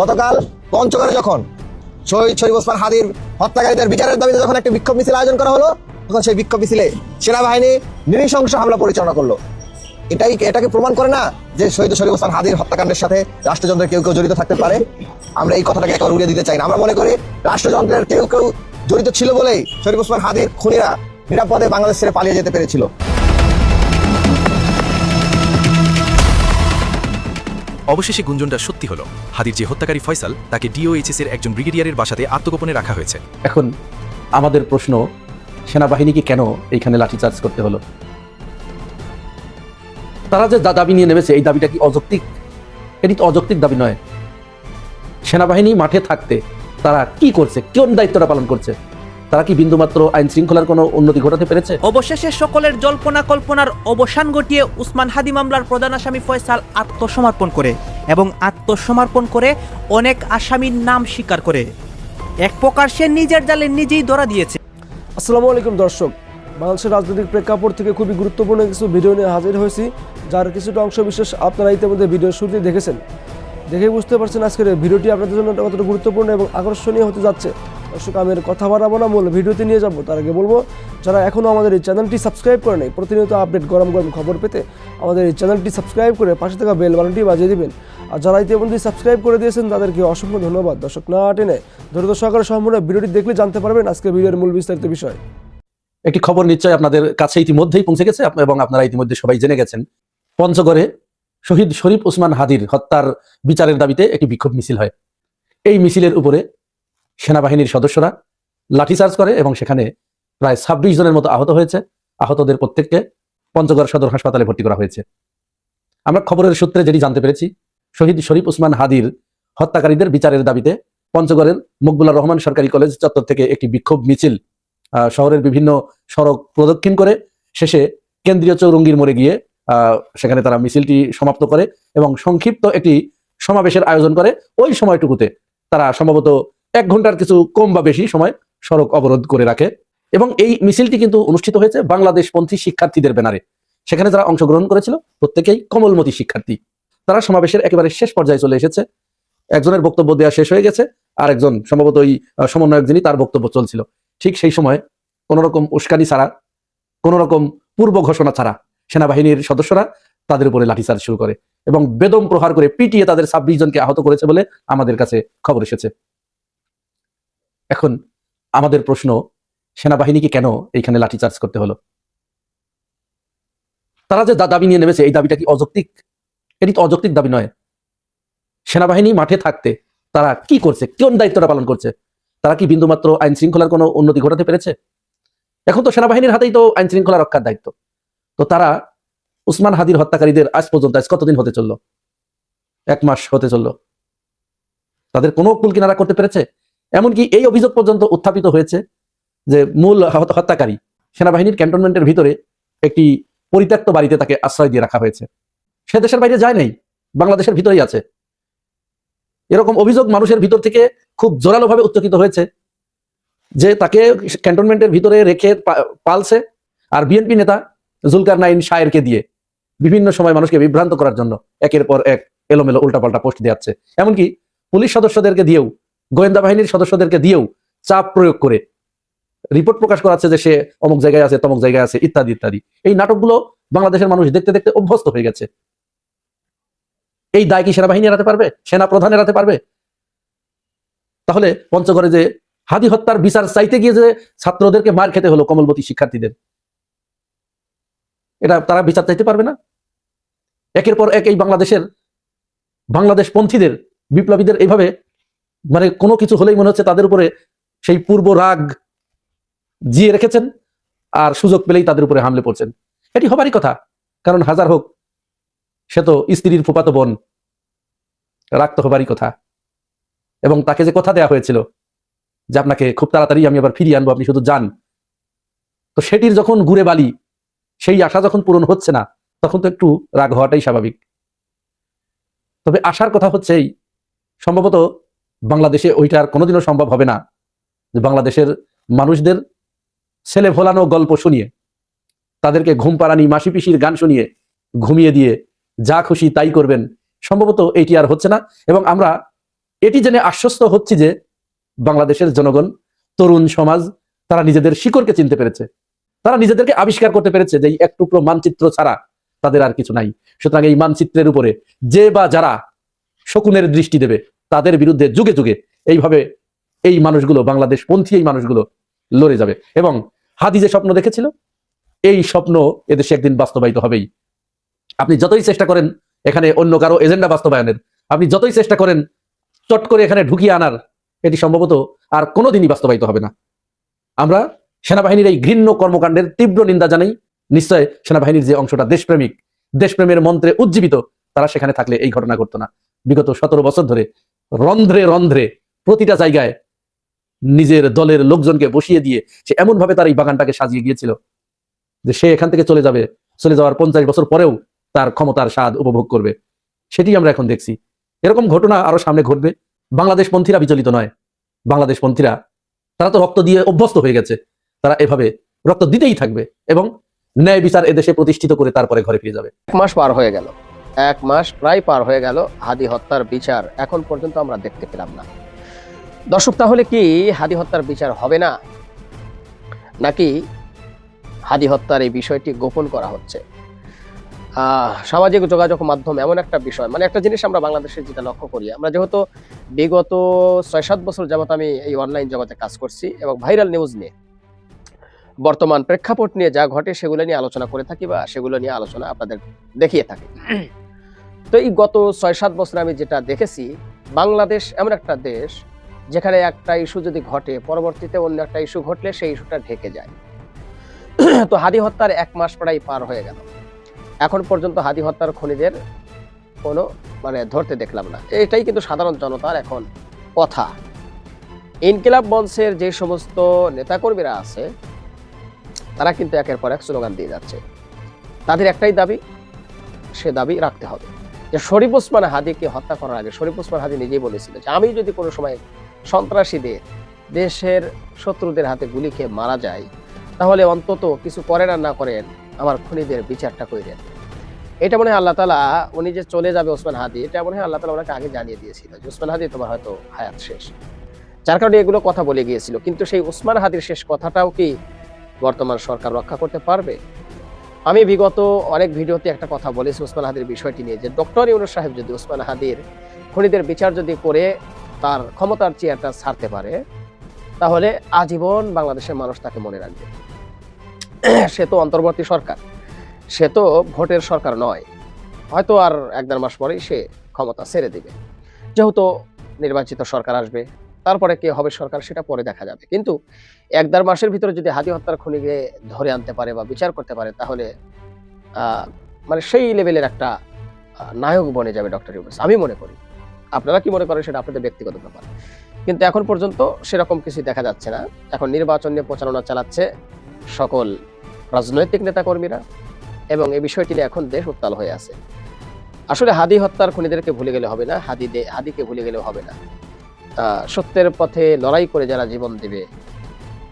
গতকাল পঞ্চগড়ে যখন শহীদ শরীফ ওসমান হাদির হত্যাকারীদের বিচারের দাবিতে যখন একটি বিক্ষোভ মিছিল আয়োজন করা হলো, তখন সেই বিক্ষোভ মিছিলে সেনাবাহিনী নৃশংস হামলা পরিচালনা করল। এটাই এটাকে প্রমাণ করে না যে শহীদ শরীফ ওসমান হাদির হত্যাকাণ্ডের সাথে রাষ্ট্রযন্ত্রের কেউ কেউ জড়িত থাকতে পারে? আমরা এই কথাটাকে একেবারে উড়িয়ে দিতে চাই না। আমরা মনে করি রাষ্ট্রযন্ত্রের কেউ কেউ জড়িত ছিল বলেই শরীফ ওসমান হাদির খুনিরা নিরাপদে বাংলাদেশ ছেড়ে পালিয়ে যেতে পেরেছিল। অবশেষে গুঞ্জনটা সত্যি হলো। হাদির যে হত্যাকারী ফয়সাল, তাকে ডিওএইচএস এর একজন ব্রিগেডিয়ারের বাসাতে আত্মগোপনে রাখা হয়েছে। এখন আমাদের প্রশ্ন, সেনাবাহিনীকে কেন এইখানে লাঠিচার্জ করতে হলো? তারা যে দাবি নিয়ে নেমেছে, এই দাবিটা কি অযৌক্তিক? এটি তো অযৌক্তিক দাবি নয়। সেনাবাহিনী মাঠে থাকতে তারা কি করছে? কোন দায়িত্বটা পালন করছে? তারা কি বিন্দুমাত্র আইন শৃঙ্খলার কোনো উন্নতি ঘটাতে পেরেছে? অবশেষে সকলের জল্পনা কল্পনার অবসান ঘটিয়ে উসমান হাদি মামলার প্রধান আসামি ফয়সাল আত্মসমর্পণ করে এবং আত্মসমর্পণ করে অনেক আসামির নাম স্বীকার করে। এক প্রকার সে নিজের জালে নিজেই ধরা দিয়েছে। আসসালামু আলাইকুম দর্শক বাংলাদেশের রাজনৈতিক প্রেক্ষাপট থেকে খুবই গুরুত্বপূর্ণ কিছু ভিডিও নিয়ে হাজির হয়েছি যার কিছুটা অংশ বিশেষ আপনারা ইতিমধ্যে ভিডিও শুরুতেই দেখেছেন। দেখে বুঝতে পারছেন আজকের ভিডিওটি আপনাদের জন্য কতটা গুরুত্বপূর্ণ এবং আকর্ষণীয় হতে যাচ্ছে। দর্শক, আমি কথা বাড়াবো না, মূল ভিডিওতে নিয়ে যাব। তার আগে বলব, যারা এখনও আমাদের এই চ্যানেলটি সাবস্ক্রাইব করে নেই, প্রতিনিয়ত আপডেট গরম গরম খবর পেতে আমাদের এই চ্যানেলটি সাবস্ক্রাইব করে পাশে থাকা বেল বাটনটি বাজিয়ে দেবেন। আর যারা ইতিমধ্যে সাবস্ক্রাইব করে দিয়েছেন, তাদেরকে অসংখ্য ধন্যবাদ। দর্শক, না টেনে ধৈর্য সহকারে সম্পূর্ণ ভিডিওটি দেখলে জানতে পারবেন আজকে ভিডিওর মূল বিস্তারিত বিষয়। একটি খবর নিশ্চয় আপনাদের কাছে ইতিমধ্যেই পৌঁছে গেছে এবং আপনারা ইতিমধ্যে সবাই জেনে গেছেন। পঞ্চগড়ে শহীদ শরীফ ওসমান হাদির হত্যার বিচারের দাবিতে একটি বিক্ষোভ মিছিল হয়। এই মিছিলের উপরে সেনাবাহিনীর সদস্যরা লাঠিচার্জ করে এবং সেখানে প্রায় ছাব্বিশ জনের মতো আহত হয়েছে। আহতদের প্রত্যেককে পঞ্চগড় সদর হাসপাতালে ভর্তি করা হয়েছে। আমরা খবরের সূত্রে যেটি জানতে পেরেছি, শহীদ শরীফ উসমান হাদির হত্যাকারীদের বিচারের দাবিতে পঞ্চগড়ের মকবুল্লাহ রহমান সরকারি কলেজ চত্বর থেকে একটি বিক্ষোভ মিছিল শহরের বিভিন্ন সড়ক প্রদক্ষিণ করে শেষে কেন্দ্রীয় চৌরঙ্গির মোড়ে গিয়ে সেখানে তারা মিছিলটি সমাপ্ত করে এবং সংক্ষিপ্ত একটি সমাবেশের আয়োজন করে। ওই সময়টুকুতে তারা সম্ভবত এক ঘণ্টার কিছু কম বা বেশি সময় সড়ক অবরোধ করে রাখে এবং এই মিছিলটি কিন্তু অনুষ্ঠিত হয়েছে বাংলাদেশপন্থী শিক্ষার্থীদের ব্যানারে। সেখানে যারা অংশগ্রহণ করেছিল, প্রত্যেকেই কমলমতি শিক্ষার্থী। তারা সমাবেশের একেবারে শেষ পর্যায়ে চলে এসেছে। একজনের বক্তব্য দেওয়া শেষ হয়ে গেছে আর একজন সম্ভবত ওই সমন্বয়ক যিনি তার বক্তব্য চলছিল। ঠিক সেই সময় কোন রকম উস্কানি ছাড়া কোন রকম পূর্ব ঘোষণা ছাড়া সেনাবাহিনীর সদস্যরা তাদের উপরে লাঠিচার্জ শুরু করে এবং বেদম প্রহার করে পিটিয়ে তাদের ছাব্বিশ জনকে আহত করেছে বলে আমাদের কাছে খবর এসেছে। এখন আমাদের প্রশ্ন, সেনাবাহিনীকে কেন এইখানে লাঠিচার্জ করতে হলো? তারা যে দাবি নিয়ে নেমেছে, এই দাবিটা কি অযৌক্তিক? এটি তো অযৌক্তিক দাবি নয়। সেনাবাহিনী মাঠে থাকতে তারা কি করছে? কোন দায়িত্বটা পালন করছে? তারা কি বিন্দুমাত্র আইন শৃঙ্খলার কোনো উন্নতি ঘটাতে পেরেছে? এখন তো সেনাবাহিনীর হাতেই তো আইন শৃঙ্খলা রক্ষার দায়িত্ব। তো তারা উসমান হাদির হত্যাকারীদের আজ পর্যন্ত, আজ কতদিন হতে চলল? এক মাস হতে চলল। তাদের কোনো কুল কিনারা করতে পেরেছে? এমনকি এই অভিযোগ পর্যন্ত উত্থাপিত হয়েছে যে মূল হত্যাকারী সেনাবাহিনীর ক্যান্টনমেন্টের ভিতরে একটি পরিত্যক্ত বাড়িতে তাকে আশ্রয় দিয়ে রাখা হয়েছে। সে দেশের বাইরে যায় নাই, বাংলাদেশের ভিতরেই আছে। এরকম অভিযোগ মানুষের ভিতর থেকে খুব জোরালোভাবে উচ্চকিত হয়েছে যে তাকে ক্যান্টনমেন্টের ভিতরে রেখে পালছে আর বিএনপি নেতা জুলকার নাইন শায়েরকে দিয়ে বিভিন্ন সময় মানুষকে বিভ্রান্ত করার জন্য একের পর এক এলোমেলো উল্টাপাল্টা পোস্ট দেওয়াচ্ছে এমনকি পুলিশ সদস্যদেরকে দিয়েও গোয়েন্দা বাহিনীর সদস্যদেরকে দিয়েও চাপ প্রয়োগ করে রিপোর্ট প্রকাশ করাচ্ছে যে সে অমুক জায়গায় আছে, তমুক জায়গায় আছে, ইত্যাদি ইত্যাদি। এই নাটকগুলো বাংলাদেশের মানুষ দেখতে দেখতে অভ্যস্ত হয়ে গেছে। এই দায় কি সেনাবাহিনী এড়াতে পারবে? সেনা প্রধান এড়াতে পারবে? তাহলে পঞ্চগড়ে যে হাদি হত্যার বিচার চাইতে গিয়ে যে ছাত্রদেরকে মার খেতে হলো কমলবতী শিক্ষার্থীদের, এটা তারা বিচার চাইতে পারবে না? একের পর এক এই বাংলাদেশের বাংলাদেশ পন্থীদের বিপ্লবীদের এইভাবে মানে কোনো কিছু হলেই মনে হচ্ছে তাদের উপরে সেই পূর্ব রাগ জিয়ে রেখেছেন আর সুযোগ পেলেই তাদের উপরে হামলে পড়ছেন। এটি হবারই কথা, কারণ হাজার হোক, সে তো স্ত্রীর ফুপাতো বোন, রাগ তো হবারই কথা। এবং তাকে যে কথা দেয়া হয়েছিল যে আপনাকে খুব তাড়াতাড়ি আমি আবার ফিরিয়ে আনব, আপনি শুধু যান। তো সেটির যখন ঘুরে বালি, সেই আশা যখন পূরণ হচ্ছে না, তখন তো একটু রাগ হওয়াটাই স্বাভাবিক। তবে আশার কথা হচ্ছে এই সম্ভবত বাংলাদেশে ওইটা আর কোনোদিনও সম্ভব হবে না যে বাংলাদেশের মানুষদের ছেলে ভোলানো গল্প শুনিয়ে, তাদেরকে ঘুম পাড়ানি মাসি পিসির গান শুনিয়ে, ঘুমিয়ে দিয়ে যা খুশি তাই করবেন। সম্ভবত এইটি আর হচ্ছে না এবং আমরা এটি জেনে আশ্বস্ত হচ্ছি যে বাংলাদেশের জনগণ, তরুণ সমাজ, তারা নিজেদের শিকড়কে চিনতে পেরেছে। তারা নিজেদেরকে আবিষ্কার করতে পেরেছে যে এই এক টুকরো মানচিত্র ছাড়া তাদের আর কিছু নাই। সুতরাং এই মানচিত্রের উপরে যে বা যারা শকুনের দৃষ্টি দেবে তাদের বিরুদ্ধে যুগে যুগে এইভাবে এই মানুষগুলো বাংলাদেশ পন্থী এই মানুষগুলো লড়ে যাবে। এবং হাদি যে স্বপ্ন দেখেছিল, এই স্বপ্ন এদেশে একদিন বাস্তবায়িত হবেই। আপনি যতই চেষ্টা করেন এখানে অন্য কারও এজেন্ডা বাস্তবায়নের, আপনি যতই চেষ্টা করেন চট করে এখানে ঢুকিয়ে আনার, এটি সম্ভবত আর কোনোদিনই বাস্তবায়িত হবে না। আমরা সেনাবাহিনীর এই ঘৃণ্য কর্মকাণ্ডের তীব্র নিন্দা জানাই। নিশ্চয় সেনাবাহিনীর যে অংশটা দেশপ্রেমিক, দেশপ্রেমের মন্ত্রে উজ্জীবিত, তারা সেখানে থাকলে এই ঘটনা ঘটতো না। বিগত সতেরো বছর ধরে রন্ধ্রে রন্ধ্রে প্রতিটা জায়গায় নিজের দলের লোকজনকে বসিয়ে দিয়ে সে এমন ভাবে তার এই বাগানটাকে সাজিয়ে গিয়েছিল যে সে এখান থেকে চলে যাবে, চলে যাওয়ার পঞ্চাশ বছর পরেও তার ক্ষমতার স্বাদ উপভোগ করবে। সেটি আমরা এখন দেখছি। এরকম ঘটনা আরও সামনে ঘটবে। বাংলাদেশ পন্থীরা বিচলিত নয়। বাংলাদেশ পন্থীরা, তারা তো রক্ত দিয়ে অভ্যস্ত হয়ে গেছে। তারা এভাবে রক্ত দিতেই থাকবে এবং ন্যায় বিচার এদেশে প্রতিষ্ঠিত করে তারপরে ঘরে ফিরে যাবে। এক মাস পার হয়ে গেল। এক মাস প্রায় পার হয়ে গেল হাদি হত্যার বিচার। এখন পর্যন্ত আমরা দেখতে পেলাম না। দর্শক, তাহলে কি হাদি হত্যার বিচার হবে না? নাকি হাদি হত্যার এই বিষয়টি গোপন করা হচ্ছে? সামাজিক যোগাযোগ মাধ্যম এমন একটা বিষয় মানে একটা জিনিস আমরা বাংলাদেশে যেটা লক্ষ্য করি। আমরা যেহেতু বিগত ছয় সাত বছর যাবত আমি এই অনলাইন জগতে কাজ করছি এবং ভাইরাল নিউজ নিয়ে। বর্তমান প্রেক্ষাপট নিয়ে যা ঘটে সেগুলো নিয়ে আলোচনা করে থাকি বা সেগুলো নিয়ে আলোচনা আপনাদের দেখিয়ে থাকি। তো এই গত ছয় সাত বছর আমি যেটা দেখেছি, বাংলাদেশ এমন একটা দেশ যেখানে একটা ইস্যু যদি ঘটে, পরবর্তীতে অন্য একটা ইস্যু ঘটলে সেই ইস্যুটা ঢেকে যায়। তো হাদি হত্যার এক মাস প্রায় পার হয়ে গেল। এখন পর্যন্ত হাদি হত্যার খনিদের কোনো মানে ধরতে দেখলাম না। এটাই কিন্তু সাধারণ জনতার এখন কথা। ইনকিলাব মঞ্চের যে সমস্ত নেতাকর্মীরা আছে, তারা কিন্তু একের পর এক স্লোগান দিয়ে যাচ্ছে। তাদের একটাই দাবি, সে দাবি রাখতে হবে। যে শরীফ ওসমান হাদিকে হত্যা করার আগে, শরীফ ওসমান হাদি নিজেই বলেছিল যে, আমি যদি কোনো সময় সন্ত্রাসীদের, দেশের শত্রুদের হাতে গুলি খেয়ে মারা যায় তাহলে অন্তত কিছু করেন আর না করেন, আমার খুনিদের বিচারটা করে দেন এটা মনে হয় আল্লাহ তালা উনি যে চলে যাবে ওসমান হাদি, এটা মনে হয় আল্লাহ তালা ওনাকে আগে জানিয়ে দিয়েছিল যে, ওসমান হাদি, তোমার হয়তো হায়াত শেষ। যার কারণে এগুলো কথা বলে গিয়েছিল। কিন্তু সেই ওসমান হাদির শেষ কথাটাও কি বর্তমান সরকার রক্ষা করতে পারবে? আমি বিগত অনেক ভিডিওতে একটা কথা বলেছি ওসমান হাদির বিষয়টি নিয়ে, যে ডক্টর ইউনুস সাহেব যদি ওসমান হাদির খুনিদের বিচার যদি করে তার ক্ষমতার চেয়ারটা ছাড়তে পারে, তাহলে আজীবন বাংলাদেশের মানুষ তাকে মনে রাখবে। সে তো অন্তর্বর্তী সরকার, সে তো ভোটের সরকার নয়, হয়তো আর এক দেড় মাস পরেই সে ক্ষমতা ছেড়ে দিবে। যেহেতু নির্বাচিত সরকার আসবে তারপরে কে হবে সরকার সেটা পরে দেখা যাবে। কিন্তু এক দেড় মাসের ভিতরে যদি হাতি হত্যার খুনিকে ধরে আনতে পারে বা বিচার করতে পারে, তাহলে মানে সেই লেভেলের একটা নায়ক বনে যাবে ডক্টর ইউনুস, আমি মনে করি। আপনারা কি মনে করেন সেটা আপনাদের ব্যক্তিগত ব্যাপার? কিন্তু এখন পর্যন্ত সেরকম কিছু দেখা যাচ্ছে না। এখন নির্বাচন নিয়ে প্রচারণা চালাচ্ছে সকল রাজনৈতিক নেতাকর্মীরা এবং এই বিষয়টি নিয়ে এখন দেশ উত্তাল হয়ে আছে। আসলে হাদি হত্যার খুনিদেরকে ভুলে গেলে হবে না হাদি হাদিকে ভুলে গেলেও হবে না। সত্যের পথে লড়াই করে যারা জীবন দিবে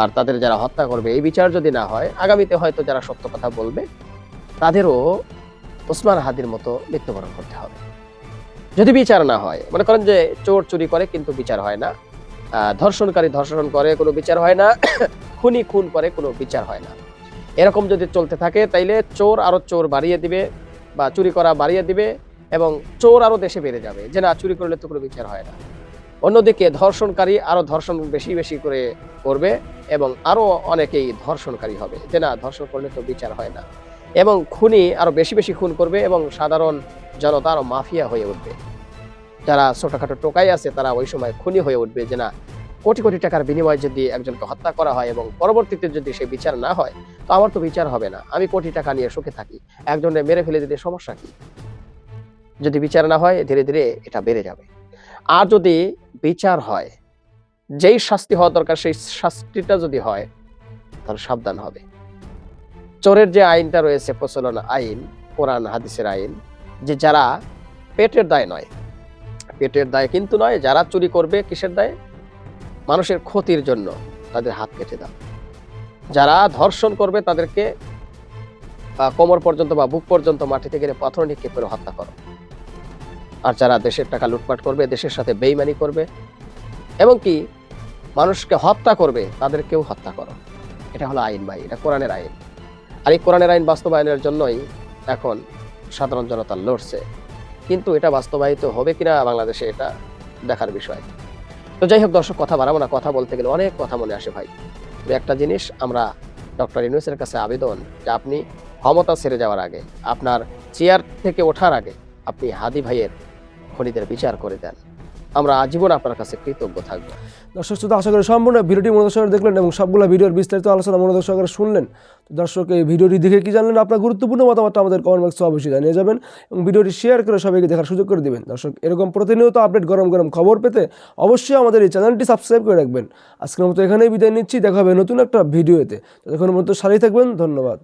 আর তাদের যারা হত্যা করবে, এই বিচার যদি না হয়, আগামীতে হয়তো যারা সত্য কথা বলবে, তাদেরও ওসমান হাদির মতো মৃত্যুবরণ করতে হবে। যদি বিচার না হয়, মনে করেন যে চোর চুরি করে কিন্তু বিচার হয় না ধর্ষণকারী ধর্ষণ করে কোনো বিচার হয় না, খুনি খুন করে কোনো বিচার হয় না। এরকম যদি চলতে থাকে, তাইলে চোর আরও চোর বাড়িয়ে দিবে বা চুরি করা বাড়িয়ে দিবে এবং চোর আরও দেশে বেড়ে যাবে যে না, চুরি করলে তো কোনো বিচার হয় না। অন্যদিকে ধর্ষণকারী আরও ধর্ষণ বেশি বেশি করে করবে এবং আরও অনেকেই ধর্ষণকারী হবে। যে না, ধর্ষণ করলে তো বিচার হয় না। এবং খুনি আরও বেশি বেশি খুন করবে এবং সাধারণ জনতা আরও মাফিয়া হয়ে উঠবে। যারা ছোটখাটো টোকাই আছে, তারা ওই সময় খুনি হয়ে উঠবে যে না, কোটি কোটি টাকার বিনিময়ে যদি একজনকে হত্যা করা হয় এবং পরবর্তীতে যদি সে বিচার না হয়, তো আমার তো বিচার হবে না। আমি কোটি টাকা নিয়ে সুখে থাকি। একজনের মেরে ফেলে দিতে সমস্যা কি? যদি বিচার না হয়, ধীরে ধীরে এটা বেড়ে যাবে। আর যদি বিচার হয়, যেই শাস্তি হওয়া দরকার, সেই শাস্তিটা যদি হয়, তাহলে সাবধান হবে। চোরের যে আইনটা রয়েছে, প্রচলন আইন, কোরআন, হাদিসের আইন, যে যারা পেটের দায় নয়, পেটের দায় কিন্তু নয়, যারা চুরি করবে কিসের দায়? মানুষের ক্ষতির জন্য তাদের হাত কেটে দাও। যারা ধর্ষণ করবে তাদেরকে কোমর পর্যন্ত বা বুক পর্যন্ত মাটিতে গেলে পাথর নিক্ষেপ করে হত্যা করো। আর যারা দেশের টাকা লুটপাট করবে, দেশের সাথে বেইমানি করবে এবং কি মানুষকে হত্যা করবে, তাদেরকেও হত্যা করো। এটা হলো আইন ভাই, এটা কোরআনের আইন। আর এই কোরআনের আইন বাস্তবায়নের জন্যই এখন সাধারণ জনতা লড়ছে। কিন্তু এটা বাস্তবায়িত হবে কিনা বাংলাদেশে এটা দেখার বিষয়। তো যাই হোক দর্শক, কথা বাড়াবো না, কথা বলতে গেলে অনেক কথা মনে আসে ভাই। একটা জিনিস, আমরা ডক্টর ইউনুসের কাছে আবেদন যে আপনি ক্ষমতা ছেড়ে যাওয়ার আগে, আপনার চেয়ার থেকে ওঠার আগে আপনি হাদি ভাইয়ের খনিদের বিচার করে দেন। আমরা আজীবন আপনার কাছে কৃতজ্ঞ থাকব। দর্শক শ্রোতা, আশা করি সম্পূর্ণ ভিডিওটি সহকারে দেখলেন এবং সবগুলো ভিডিওর বিস্তারিত আলোচনা সহকারে শুনলেন। তো দর্শক, এই ভিডিওটি দেখে কি জানলেন? আপনার গুরুত্বপূর্ণ মতামতটা আমাদের কমেন্ট বক্সে অবশ্যই জানিয়ে যাবেন এবং ভিডিওটি শেয়ার করে সবাইকে দেখার সুযোগ করে দেবেন। দর্শক, এরকম প্রতিনিয়ত আপডেট গরম গরম খবর পেতে অবশ্যই আমাদের এই চ্যানেলটি সাবস্ক্রাইব করে রাখবেন। আজকের মতো এখানেই বিদায় নিচ্ছি। দেখা হবে নতুন একটা ভিডিওতে। ততক্ষণ মতো সারিয়ে থাকবেন। ধন্যবাদ।